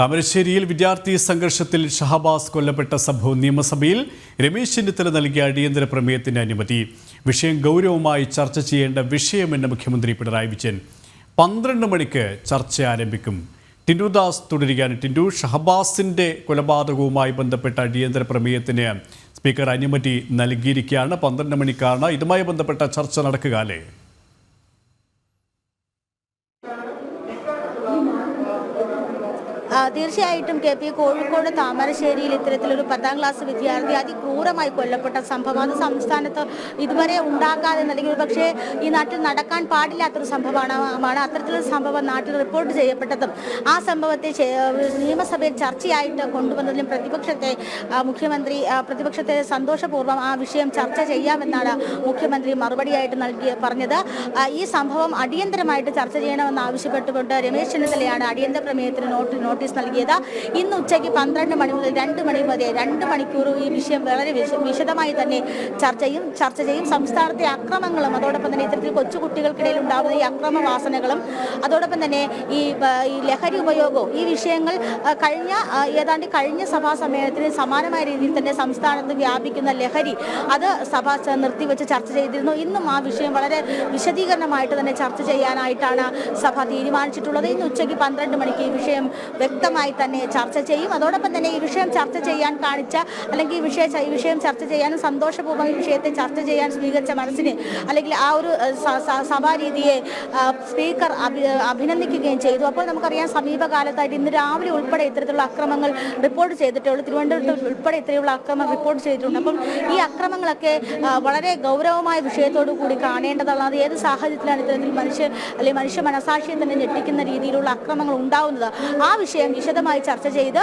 താമരശ്ശേരിയിൽ വിദ്യാർത്ഥി സംഘർഷത്തിൽ ഷഹബാസ് കൊല്ലപ്പെട്ട സംഭവം നിയമസഭയിൽ രമേശ് ചെന്നിത്തല നൽകിയ അടിയന്തര പ്രമേയത്തിന് അനുമതി. വിഷയം ഗൗരവമായി ചർച്ച ചെയ്യേണ്ട വിഷയമെന്ന് മുഖ്യമന്ത്രി പിണറായി വിജയൻ. പന്ത്രണ്ട് മണിക്ക് ചർച്ച ആരംഭിക്കും. ടിൻഡുദാസ് തുടരുകയാണ്. ടിൻഡു ഷഹബാസിന്റെ കൊലപാതകവുമായി ബന്ധപ്പെട്ട അടിയന്തര പ്രമേയത്തിന് സ്പീക്കർ അനുമതി നൽകിയിരിക്കുകയാണ്. പന്ത്രണ്ട് മണിക്കാണ് ഇതുമായി ബന്ധപ്പെട്ട ചർച്ച നടക്കുക അല്ലേ? തീർച്ചയായിട്ടും കെ പി കോഴിക്കോട് താമരശ്ശേരിയിൽ ഇത്തരത്തിലൊരു പത്താം ക്ലാസ് വിദ്യാർത്ഥി അതിക്രൂരമായി കൊല്ലപ്പെട്ട സംഭവം. അത് സംസ്ഥാനത്ത് ഇതുവരെ ഉണ്ടാകാതെ അല്ലെങ്കിൽ പക്ഷേ ഈ നാട്ടിൽ നടക്കാൻ പാടില്ലാത്തൊരു സംഭവമാണ് അത്തരത്തിലൊരു സംഭവം നാട്ടിൽ റിപ്പോർട്ട് ചെയ്യപ്പെട്ടതും. ആ സംഭവത്തെ നിയമസഭയിൽ ചർച്ചയായിട്ട് കൊണ്ടുവന്നതിലും പ്രതിപക്ഷത്തെ മുഖ്യമന്ത്രി പ്രതിപക്ഷത്തെ സന്തോഷപൂർവം ആ വിഷയം ചർച്ച ചെയ്യാമെന്നാണ് മുഖ്യമന്ത്രി മറുപടിയായിട്ട് നൽകി പറഞ്ഞത്. ഈ സംഭവം അടിയന്തരമായിട്ട് ചർച്ച ചെയ്യണമെന്ന് ആവശ്യപ്പെട്ടുകൊണ്ട് രമേശ് ചെന്നിത്തലയാണ് അടിയന്തര പ്രമേയത്തിന് നോട്ട് നോട്ടീസ് നൽകിയത്. ഇന്ന് ഉച്ചയ്ക്ക് പന്ത്രണ്ട് മണി മുതൽ രണ്ട് മണി വരെ രണ്ട് മണിക്കൂർ ഈ വിഷയം വളരെ വിശദമായി തന്നെ ചർച്ച ചെയ്യും ചർച്ച ചെയ്യും. സംസ്ഥാനത്തെ അക്രമങ്ങളും അതോടൊപ്പം തന്നെ ഇത്തരത്തിൽ കൊച്ചുകുട്ടികൾക്കിടയിൽ ഉണ്ടാകുന്ന ഈ അക്രമവാസനകളും അതോടൊപ്പം തന്നെ ഈ ലഹരി ഉപയോഗവും ഈ വിഷയങ്ങൾ കഴിഞ്ഞ ഏതാണ്ട് കഴിഞ്ഞ സഭാ സമ്മേളനത്തിന് സമാനമായ രീതിയിൽ തന്നെ സംസ്ഥാനത്ത് വ്യാപിക്കുന്ന ലഹരി അത് സഭ നിർത്തിവെച്ച് ചർച്ച ചെയ്തിരുന്നു. ഇന്നും ആ വിഷയം വളരെ വിശദീകരണമായിട്ട് തന്നെ ചർച്ച ചെയ്യാനായിട്ടാണ് സഭ തീരുമാനിച്ചിട്ടുള്ളത്. ഇന്ന് ഉച്ചയ്ക്ക് പന്ത്രണ്ട് മണിക്ക് ഈ വിഷയം വ്യക്തമായി തന്നെ ചർച്ച ചെയ്യും. അതോടൊപ്പം തന്നെ ഈ വിഷയം ചർച്ച ചെയ്യാൻ കാണിച്ച അല്ലെങ്കിൽ ഈ വിഷയ ഈ വിഷയം ചർച്ച ചെയ്യാനും സന്തോഷപൂർവം ഈ വിഷയത്തെ ചർച്ച ചെയ്യാൻ സ്വീകരിച്ച മനസ്സിനെ അല്ലെങ്കിൽ ആ ഒരു സഭാരീതിയെ സ്പീക്കർ അഭി അഭിനന്ദിക്കുകയും ചെയ്തു. അപ്പോൾ നമുക്കറിയാം സമീപകാലത്തായിട്ട് ഇന്ന് രാവിലെ ഉൾപ്പെടെ ഇത്തരത്തിലുള്ള അക്രമങ്ങൾ റിപ്പോർട്ട് ചെയ്തിട്ടുള്ളൂ. തിരുവനന്തപുരത്ത് ഉൾപ്പെടെ ഇത്തരത്തിലുള്ള അക്രമം റിപ്പോർട്ട് ചെയ്തിട്ടുണ്ട്. അപ്പം ഈ അക്രമങ്ങളൊക്കെ വളരെ ഗൗരവമായ വിഷയത്തോടു കൂടി കാണേണ്ടതാണ്. അത് ഏത് സാഹചര്യത്തിലാണ് ഇത്തരത്തിൽ മനുഷ്യ അല്ലെങ്കിൽ മനുഷ്യ മനസാക്ഷിയെ തന്നെ ഞെട്ടിക്കുന്ന രീതിയിലുള്ള അക്രമങ്ങൾ ഉണ്ടാവുന്നത്? ആ വിഷയം വിശദമായി ചർച്ച ചെയ്ത്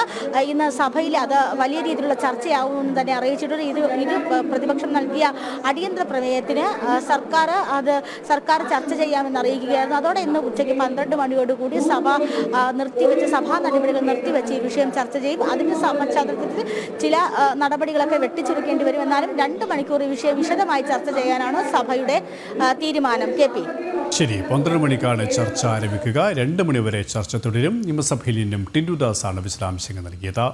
ഇന്ന് സഭയിൽ അത് വലിയ രീതിയിലുള്ള ചർച്ചയാവുമെന്ന് തന്നെ അറിയിച്ചിട്ടുണ്ട്. ഇത് ഇത് പ്രതിപക്ഷം നൽകിയ അടിയന്തര പ്രമേയത്തിന് സർക്കാർ അത് സർക്കാർ ചർച്ച ചെയ്യാമെന്ന് അറിയിക്കുകയായിരുന്നു. അതോടെ ഇന്ന് ഉച്ചയ്ക്ക് പന്ത്രണ്ട് മണിയോടുകൂടി സഭ നിർത്തിവെച്ച് സഭാ നടപടികൾ നിർത്തിവെച്ച് ഈ വിഷയം ചർച്ച ചെയ്യും. അതിന്റെ പശ്ചാത്തലത്തിൽ ചില നടപടികളൊക്കെ വെട്ടിച്ചുരുക്കേണ്ടി വരും. എന്നാലും രണ്ട് മണിക്കൂർ ഈ വിഷയം വിശദമായി ചർച്ച ചെയ്യാനാണ് സഭയുടെ തീരുമാനം. K P. ശരി പന്ത്രണ്ട് മണിക്കാണ് ചർച്ച ആരംഭിക്കുക. രണ്ട് മണിവരെ ചർച്ച തുടരും. നിയമസഭയിൽ നിന്നും ടിൻഡു ദാസാണ് വിശദാംശങ്ങൾ നൽകിയത്.